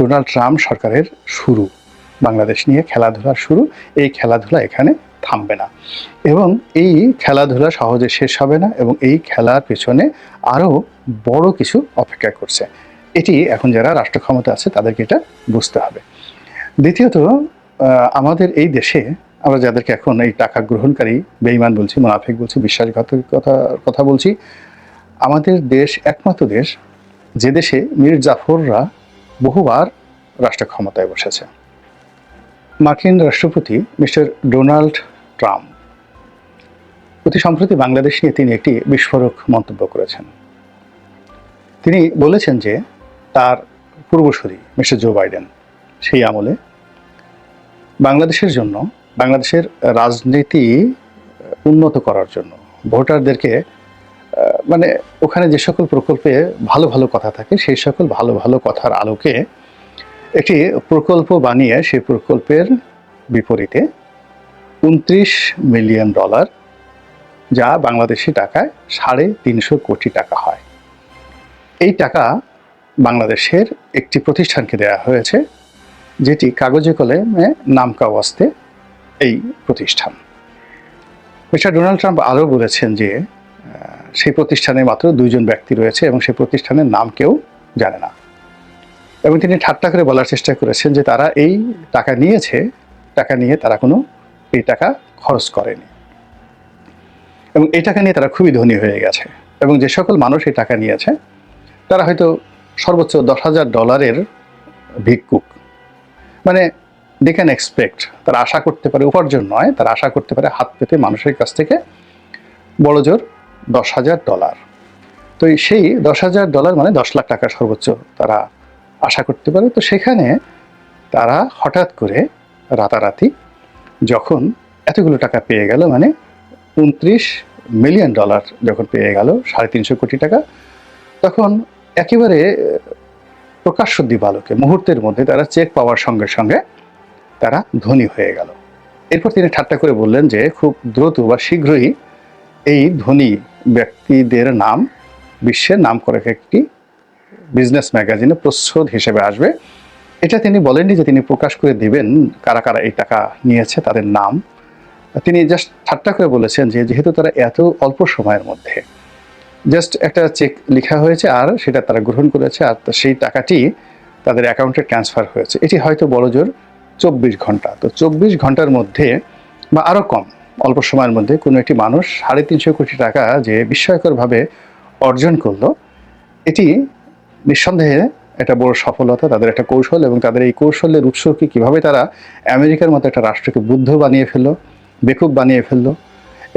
Donald Trump সরকারের শুরু, বাংলাদেশ নিয়ে খেলাধুলার শুরু, এই খেলাধুলা এখানে থামবে না। এবং এই খেলাধুলা সহজে শেষ হবে না এবং এই খেলার পেছনে আরও বড় কিছু অপেক্ষা করছে। এটি এখন যারা রাষ্ট্র ক্ষমতা আছে, তাদেরকে এটা বুঝতে হবে। দ্বিতীয়ত আমাদের এই দেশে আমরা যাদেরকে এখন এই টাকা গ্রহণকারী বেইমান বলছি, মুনাফিক বলছি বিশ্বাসঘাতকতার কথা বলছি, আমাদের দেশ একমাত্র দেশ যে দেশে মীর জাফররা বহুবার রাষ্ট্র ক্ষমতায় বসেছে। মার্কিন রাষ্ট্রপতি মিস্টার ডোনাল্ড ট্রাম্প। অতি সম্প্রতি বাংলাদেশ নিয়ে তিনি একটি বিস্ফোরক মন্তব্য করেছেন। তিনি বলেছেন যে, তার পূর্বসূরি মিস্টার জো বাইডেন, সেই আমলে বাংলাদেশের জন্য, বাংলাদেশের রাজনীতি উন্নত করার জন্য ভোটারদেরকে মানে ওখানে যে সকল প্রকল্পে ভালো ভালো কথা থাকে, সেই সকল ভালো ভালো কথার আলোকে একটি প্রকল্প বানিয়ে সেই প্রকল্পের বিপরীতে উনত্রিশ মিলিয়ন ডলার, যা বাংলাদেশি টাকায় সাড়ে তিনশো কোটি টাকা হয়। এই টাকা বাংলাদেশের একটি প্রতিষ্ঠানকে দেওয়া হয়েছে, যেটি কাগজে কলমে নামকা ওয়াস্তে এই প্রতিষ্ঠান। মিস্টার ডোনাল্ড ট্রাম্প আরও বলেছেন যে সেই প্রতিষ্ঠানে মাত্র দুইজন ব্যক্তি রয়েছে এবং সেই প্রতিষ্ঠানের নাম কেউ জানে না। এবং তিনি ঠাট্টা করে বলার চেষ্টা করেছেন যে তারা এই টাকা নিয়েছে, টাকা নিয়ে তারা কোনো এই টাকা খরচ করেনি। এবং এই টাকা নিয়ে তারা খুবই ধনী হয়ে গেছে। এবং যে সকল মানুষ এই টাকা নিয়েছে, তারা হয়তো সর্বোচ্চ দশ হাজার ডলারের ভিক্ষুক। মানে দে ক্যান এক্সপেক্ট তারা আশা করতে পারে, উপার্জন নয়, তারা আশা করতে পারে হাত পেতে মানুষের কাছ থেকে বড় জোর দশ হাজার ডলার। তো সেই দশ হাজার ডলার মানে দশ লাখ টাকা সর্বোচ্চ তারা আশা করতে পারে। তো সেখানে তারা হঠাৎ করে রাতারাতি যখন এতগুলো টাকা পেয়ে গেল মানে উনত্রিশ মিলিয়ন ডলার যখন পেয়ে গেল, সাড়ে তিনশো কোটি টাকা, তখন একেবারে প্রকাশ্য দিবালোকে মুহূর্তের মধ্যে তারা চেক পাওয়ার সঙ্গে সঙ্গে তারা ধনী হয়ে গেল। এরপর তিনি ঠাট্টা করে বললেন যে খুব দ্রুত বা শীঘ্রই এই ধনী ব্যক্তিদের নাম, বিশ্বের নাম করে একটি বিজনেস ম্যাগাজিনে প্রচ্ছদ হিসেবে আসবে। এটা তিনি বলেননি যে তিনি প্রকাশ করে দিবেন কারা কারা এই টাকা নিয়েছে, তাদের নাম। তিনি জাস্ট ঠাট্টা করে বলেছেন যে যেহেতু তারা এত অল্প সময়ের মধ্যে জাস্ট একটা চেক লেখা হয়েছে আর সেটা তারা গ্রহণ করেছে আর সেই টাকাটি তাদের অ্যাকাউন্টে ট্রান্সফার হয়েছে। এটি হয়তো বড় জোর চব্বিশ ঘণ্টা। তো চব্বিশ ঘণ্টার মধ্যে বা আরও কম অল্প সময়ের মধ্যে কোনো একটি মানুষ সাড়ে তিনশো কোটি টাকা যে বিস্ময়করভাবে অর্জন করল, এটি নিঃসন্দেহে একটা বড় সফলতা, তাদের একটা কৌশল এবং তাদের এই কৌশলের উৎস কি, কীভাবে তারা আমেরিকার মতো একটা রাষ্ট্রকে বুদ্ধ বানিয়ে ফেলল, বেকুব বানিয়ে ফেলল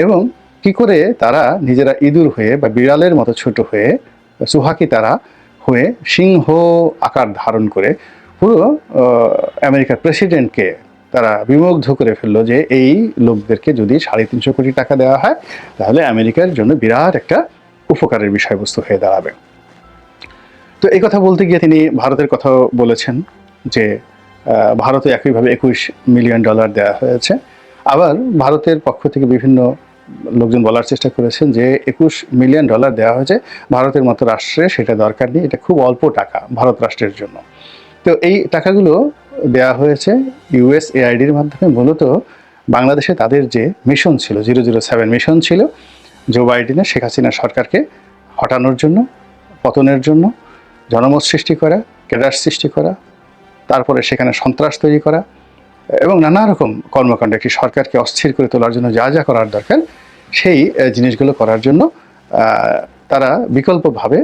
এবং কি করে তারা নিজেরা ইঁদুর হয়ে বা বিড়ালের মতো ছোট হয়ে, সুহাকি তারা হয়ে সিংহ আকার ধারণ করে পুরো আমেরিকার প্রেসিডেন্টকে তারা বিমুগ্ধ করে ফেলল যে এই লোকদেরকে যদি সাড়ে তিনশো কোটি টাকা দেওয়া হয়, তাহলে আমেরিকার জন্য বিরাট একটা উপকারের বিষয়বস্তু হয়ে দাঁড়াবে। তো এই কথা বলতে গিয়ে তিনি ভারতের কথাও বলেছেন যে ভারতে একইভাবে একুশ মিলিয়ন ডলার দেওয়া হয়েছে। আবার ভারতের পক্ষ থেকে বিভিন্ন লোকজন বলার চেষ্টা করেছেন যে, একুশ মিলিয়ন ডলার দেওয়া হয়েছে, ভারতের মতো রাষ্ট্রে সেটা দরকার নেই, এটা খুব অল্প টাকা ভারত রাষ্ট্রের জন্য। তো এই টাকাগুলো দেওয়া হয়েছে ইউএস এআইডির মাধ্যমে। মূলত বাংলাদেশে তাদের যে মিশন ছিল, জিরো জিরো সেভেন মিশন ছিল, জো বাইডেনের শেখ হাসিনা সরকারকে হটানোর জন্য, পতনের জন্য, জনমত সৃষ্টি করা কেডার সৃষ্টি করা, তারপরে সেখানে সন্ত্রাস তৈরি করা এবং নানা রকম কর্মকাণ্ড একটি সরকারকে অস্থির করে তোলার জন্য যা যা করার দরকার, সেই জিনিসগুলো করার জন্য তারা বিকল্পভাবে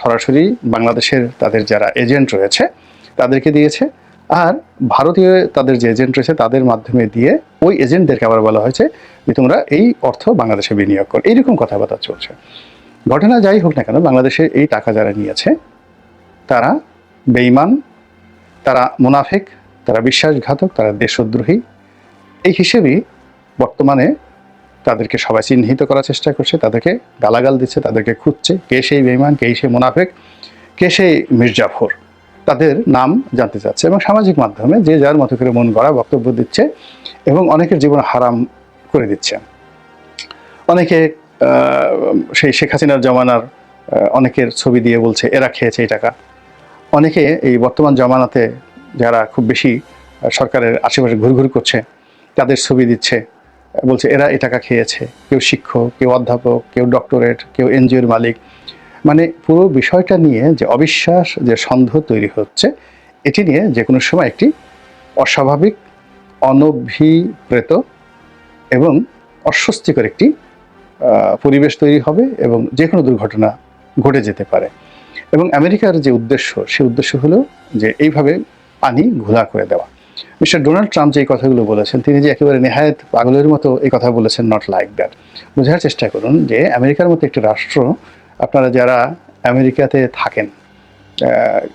সরাসরি বাংলাদেশের তাদের যারা এজেন্ট রয়েছে, তাদেরকে দিয়েছে। আর ভারতীয় তাদের যে এজেন্ট রয়েছে তাদের মাধ্যমে দিয়ে ওই এজেন্টদেরকে আবার বলা হয়েছে যে তোমরা এই অর্থ বাংলাদেশে বিনিয়োগ করো। এইরকম কথাবার্তা চলছে। ঘটনা যাই হোক না কেন, বাংলাদেশে এই টাকা যারা নিয়েছে, তারা বেইমান তারা মুনাফিক, তারা বিশ্বাসঘাতক, তারা দেশদ্রোহী। এই হিসেবেই বর্তমানে তাদেরকে সবাই চিহ্নিত করার চেষ্টা করছে, তাদেরকে গালাগাল দিচ্ছে, তাদেরকে খুঁজছে, কে সেই বেইমান কে সেই মুনাফেক, কে সেই মির্জাফর। তাদের নাম জানতে চাচ্ছে এবং সামাজিক মাধ্যমে যে যার মতো করে মন গড়া বক্তব্য দিচ্ছে এবং অনেকের জীবন হারাম করে দিচ্ছে। অনেকে সেই শেখ হাসিনার জমানার অনেকের ছবি দিয়ে বলছে, এরা খেয়েছে এই টাকা। অনেকে এই বর্তমান জমানাতে যারা খুব বেশি সরকারের আশেপাশে ঘুরঘুর করছে, তাদের ছবি দিচ্ছে, বলছে, এরা এ টাকা খেয়েছে। কেউ শিক্ষক, কেউ অধ্যাপক, কেউ ডক্টরেট, কেউ এনজিওর মালিক। মানে পুরো বিষয়টা নিয়ে যে অবিশ্বাস, যে সন্দেহ তৈরি হচ্ছে, এটি নিয়ে যে কোনো সময় একটি অস্বাভাবিক, অনভিপ্রেত এবং অস্বস্তিকর একটি পরিবেশ তৈরি হবে এবং যে কোনো দুর্ঘটনা ঘটে যেতে পারে। এবং আমেরিকার যে উদ্দেশ্য, সে উদ্দেশ্য হলো যে এইভাবে পানি ঘোলা করে দেওয়া। মিস্টার ডোনাল্ড ট্রাম্প যে এই কথাগুলো বলেছেন, তিনি যে একেবারে নেহায়ত পাগলের মতো এই কথা বলেছেন নট লাইক দ্যাট বোঝার চেষ্টা করুন যে আমেরিকার মতো একটি রাষ্ট্র আপনারা যারা আমেরিকাতে থাকেন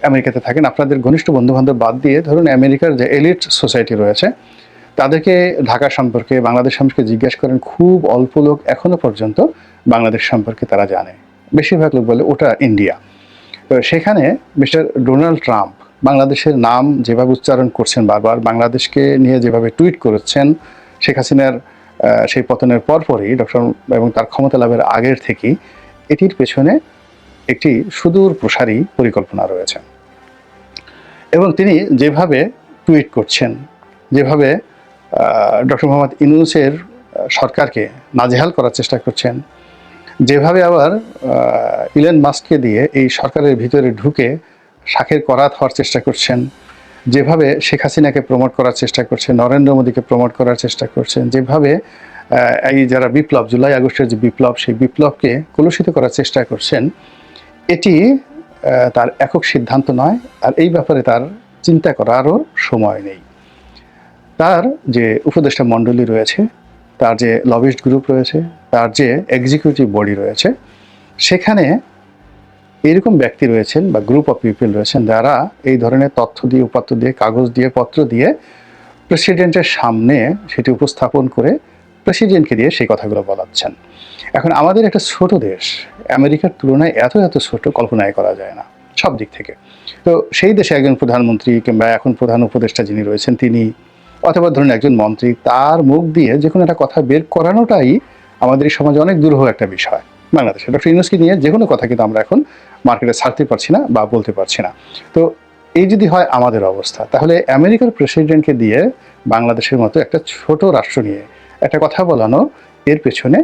আমেরিকাতে থাকেন, আপনাদের ঘনিষ্ঠ বন্ধুবান্ধব বাদ দিয়ে ধরুন আমেরিকার যে এলিট সোসাইটি রয়েছে, তাদেরকে ঢাকা সম্পর্কে, বাংলাদেশ সম্পর্কে জিজ্ঞেস করেন, খুব অল্প লোক এখনও পর্যন্ত বাংলাদেশ সম্পর্কে তারা জানে। বেশিরভাগ লোক বলে ওটা ইন্ডিয়া। তো সেখানে মিস্টার ডোনাল্ড ট্রাম্প বাংলাদেশের নাম যেভাবে উচ্চারণ করছেন বারবার, বাংলাদেশকে নিয়ে যেভাবে টুইট করেছেন, শেখ হাসিনার সেই পতনের পরপরই, ডক্টর, এবং তার ক্ষমতা লাভের আগের থেকেই এটির পেছনে একটি সুদূর প্রসারী পরিকল্পনা রয়েছে। এবং তিনি যেভাবে টুইট করছেন, যেভাবে ডক্টর মোহাম্মদ ইনুসের সরকারকে নাজেহাল করার চেষ্টা করছেন, যেভাবে আবার ইলেন মাস্ককে দিয়ে এই সরকারের ভিতরে ঢুকে শাখের করাত হওয়ার চেষ্টা করছেন, যেভাবে শেখ হাসিনাকে প্রমোট করার চেষ্টা করছেন, নরেন্দ্র মোদীকে প্রমোট করার চেষ্টা করছেন, যেভাবে এই যারা বিপ্লব, জুলাই আগস্টের যে বিপ্লব, সেই বিপ্লবকে কলুষিত করার চেষ্টা করছেন, এটি তার একক সিদ্ধান্ত নয়, আর এই ব্যাপারে তার চিন্তা করারও সময় নেই। তার যে উপদেষ্টা মণ্ডলী রয়েছে, তার যে লবিস্ট গ্রুপ রয়েছে, তার যে এক্সিকিউটিভ বডি রয়েছে, সেখানে এরকম ব্যক্তি রয়েছেন বা গ্রুপ অফ পিপল রয়েছেন যারা এই ধরনের তথ্য দিয়ে, উপাত্ত দিয়ে, কাগজ দিয়ে, পত্র দিয়ে প্রেসিডেন্টের সামনে সেটি উপস্থাপন করে প্রেসিডেন্টকে দিয়ে সেই কথাগুলো বলাচ্ছেন। এখন আমাদের একটা ছোট দেশ, আমেরিকার তুলনায় এত এত ছোট কল্পনায় করা যায় না, সব দিক থেকে। তো সেই দেশে একজন প্রধানমন্ত্রী কিংবা এখন প্রধান উপদেষ্টা যিনি রয়েছেন তিনি, অথবা ধরুন একজন মন্ত্রী, তার মুখ দিয়ে যে কোনো একটা কথা বের করানোটাই আমাদের এই সমাজে অনেক দুরূহ একটা বিষয়। বাংলাদেশে ডক্টর ইউনুসকে নিয়ে যে কোনো কথা কিন্তু আমরা এখন মার্কেটে ছাড়তে পারছি না বা বলতে পারছি না। তো এই যদি হয় আমাদের অবস্থা, তাহলে আমেরিকার প্রেসিডেন্টকে দিয়ে বাংলাদেশের মতো একটা ছোট রাষ্ট্র নিয়ে একটা কথা বলানো, এর পেছনে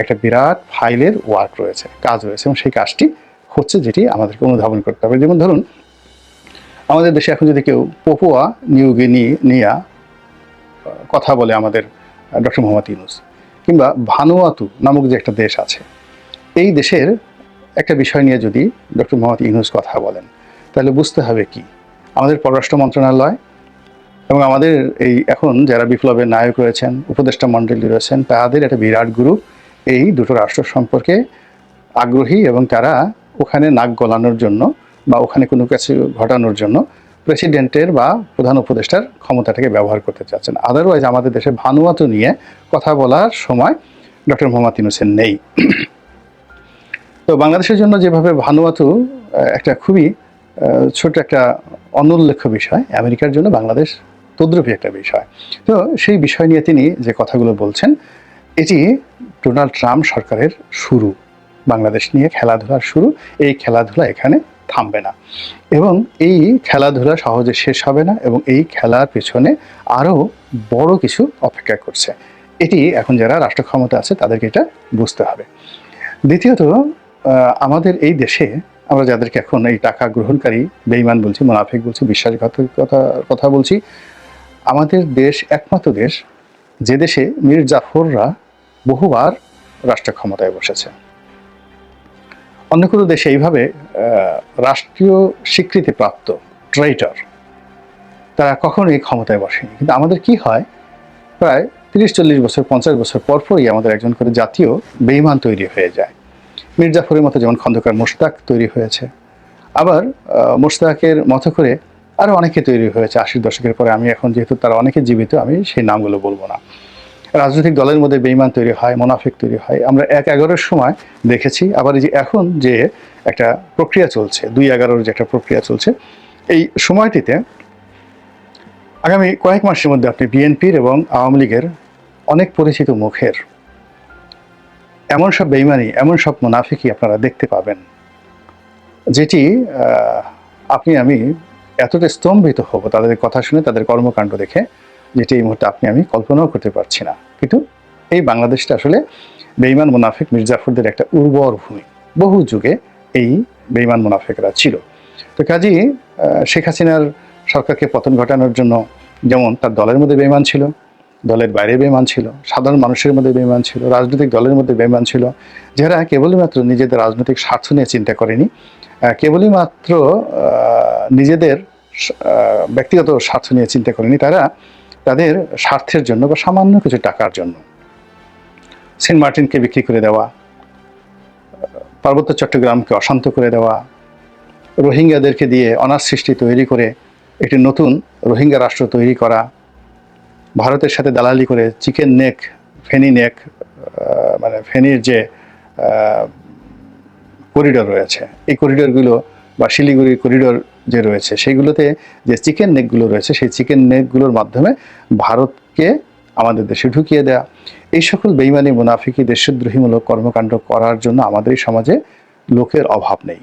একটা বিরাট ফাইলের ওয়ার্ক রয়েছে, কাজ রয়েছে এবং সেই কাজটি হচ্ছে যেটি আমাদেরকে অনুধাবন করতে হবে। যেমন ধরুন, আমাদের দেশে এখন যদি কেউ পপুয়া নিউগিনি নিয়া কথা বলে আমাদের ডক্টর মোহাম্মদ ইউনুস কিংবা ভানুয়াতু নামক যে একটা দেশ আছে, এই দেশের একটা বিষয় নিয়ে যদি ডক্টর মোহাম্মদ ইউনুস কথা বলেন, তাহলে বুঝতে হবে কি? আমাদের পররাষ্ট্র মন্ত্রণালয় এবং আমাদের এই এখন যারা বিপ্লবের নায়ক রয়েছেন, উপদেষ্টা মণ্ডলী রয়েছেন, তাদের একটা বিরাট গ্রুপ এই দুটো রাষ্ট্র সম্পর্কে আগ্রহী এবং তারা ওখানে নাক গলানোর জন্য বা ওখানে কোনো কিছু ঘটানোর জন্য প্রেসিডেন্টের বা প্রধান উপদেষ্টার ক্ষমতাটাকে ব্যবহার করতে চাচ্ছেন। আদারওয়াইজ আমাদের দেশে ভানুয়াতু নিয়ে কথা বলার সময় ডক্টর মোহাম্মদ ইউনুসের নেই। তো বাংলাদেশের জন্য যেভাবে ভানুয়াতু একটা খুবই ছোট একটা অনুল্লেখ্য বিষয়, আমেরিকার জন্য বাংলাদেশ তদ্রুপী একটা বিষয়। তো সেই বিষয় নিয়ে তিনি যে কথাগুলো বলছেন, এটি ডোনাল্ড ট্রাম্প সরকারের শুরু, বাংলাদেশ নিয়ে খেলাধুলার শুরু। এই খেলাধুলা এখানে থামবে না এবং এই খেলাধুলা সহজে শেষ হবে না এবং এই খেলার পেছনে আরও বড় কিছু অপেক্ষা করছে। এটি এখন যারা রাষ্ট্র ক্ষমতা আছে, তাদেরকে এটা বুঝতে হবে। দ্বিতীয়ত আমাদের এই দেশে আমরা যাদেরকে এখন এই টাকা গ্রহণকারী বেইমান বলছি, মুনাফিক বলছি, বিশ্বাসঘাতকতার কথা বলছি আমাদের দেশ একমাত্র দেশ যে দেশে মীর জাফররা বহুবার রাষ্ট্র ক্ষমতায় বসেছে। অন্য কোনো দেশে এইভাবে রাষ্ট্রীয় স্বীকৃতিপ্রাপ্ত ট্রেটার তারা কখনোই ক্ষমতায় বসেনি। কিন্তু আমাদের কি হয়, প্রায় তিরিশ, চল্লিশ বছর, পঞ্চাশ বছর পরপরই আমাদের একজন করে জাতীয় বেইমান তৈরি হয়ে যায়। মির্জাফরের মতো যেমন খন্দকার মোশতাক তৈরি হয়েছে। আবার মোশতাকের মতো করে আরও অনেকে তৈরি হয়েছে আশির দশকের পরে। আমি এখন যেহেতু তারা অনেকে জীবিত, আমি সেই নামগুলো বলব না। রাজনৈতিক দলের মধ্যে বেইমান তৈরি হয়, মোনাফিক তৈরি হয়। আমরা এক এগারোর সময় দেখেছি, আবার এই যে এখন যে একটা প্রক্রিয়া চলছে, দুই এগারোর যে একটা প্রক্রিয়া চলছে, এই সময়টিতে আগামী কয়েক মাসের মধ্যে আপনি বিএনপির এবং আওয়ামী লীগের অনেক পরিচিত মুখের এমন সব বেইমানি, এমন সব মুনাফিকই আপনারা দেখতে পাবেন। যেটি আপনি, আমি এতটা স্তম্ভিত হব, তাদের কথা শুনে তাদের কর্মকাণ্ড দেখে যেটি এই মুহূর্তে আপনি, আমি কল্পনাও করতে পারছি না। কিন্তু এই বাংলাদেশটা আসলে বেইমান মুনাফিক মির্জাফরদের একটা উর্বর ভূমি। বহু যুগে এই বেইমান মুনাফিকরা ছিল। তো কাজী শেখ হাসিনার সরকারকে পতন ঘটানোর জন্য যেমন তার দলের মধ্যে বেইমান ছিল, দলের বাইরে বেইমান ছিল, সাধারণ মানুষের মধ্যে বেইমান ছিল, রাজনৈতিক দলের মধ্যে বেইমান ছিল, যারা কেবলমাত্র নিজেদের রাজনৈতিক স্বার্থ নিয়ে চিন্তা করেনি কেবলই মাত্র নিজেদের ব্যক্তিগত স্বার্থ নিয়ে চিন্তা করেনি তারা, তাদের স্বার্থের জন্য বা সামান্য কিছু টাকার জন্য। সেন্ট মার্টিনকে বিক্রি করে দেওয়া, পার্বত্য চট্টগ্রামকে অশান্ত করে দেওয়া, রোহিঙ্গাদেরকে দিয়ে অনার সৃষ্টি তৈরি করে একটি নতুন রোহিঙ্গা রাষ্ট্র তৈরি করা, ভারতের সাথে দালালি করে চিকেন নেক, ফেনি নেক মানে ফেনির যে করিডোর রয়েছে। এই করিডোরগুলো বা শিলিগুড়ি করিডোর যে রয়েছে সেইগুলোতে যে চিকেন নেকগুলো রয়েছে, সেই চিকেন নেকগুলোর মাধ্যমে ভারতকে আমাদের দেশে ঢুকিয়ে দেয়া। এই সকল বেইমানি, মুনাফিকি, দেশদ্রোহীমূলক কর্মকাণ্ড করার জন্য আমাদের সমাজে লোকের অভাব নেই।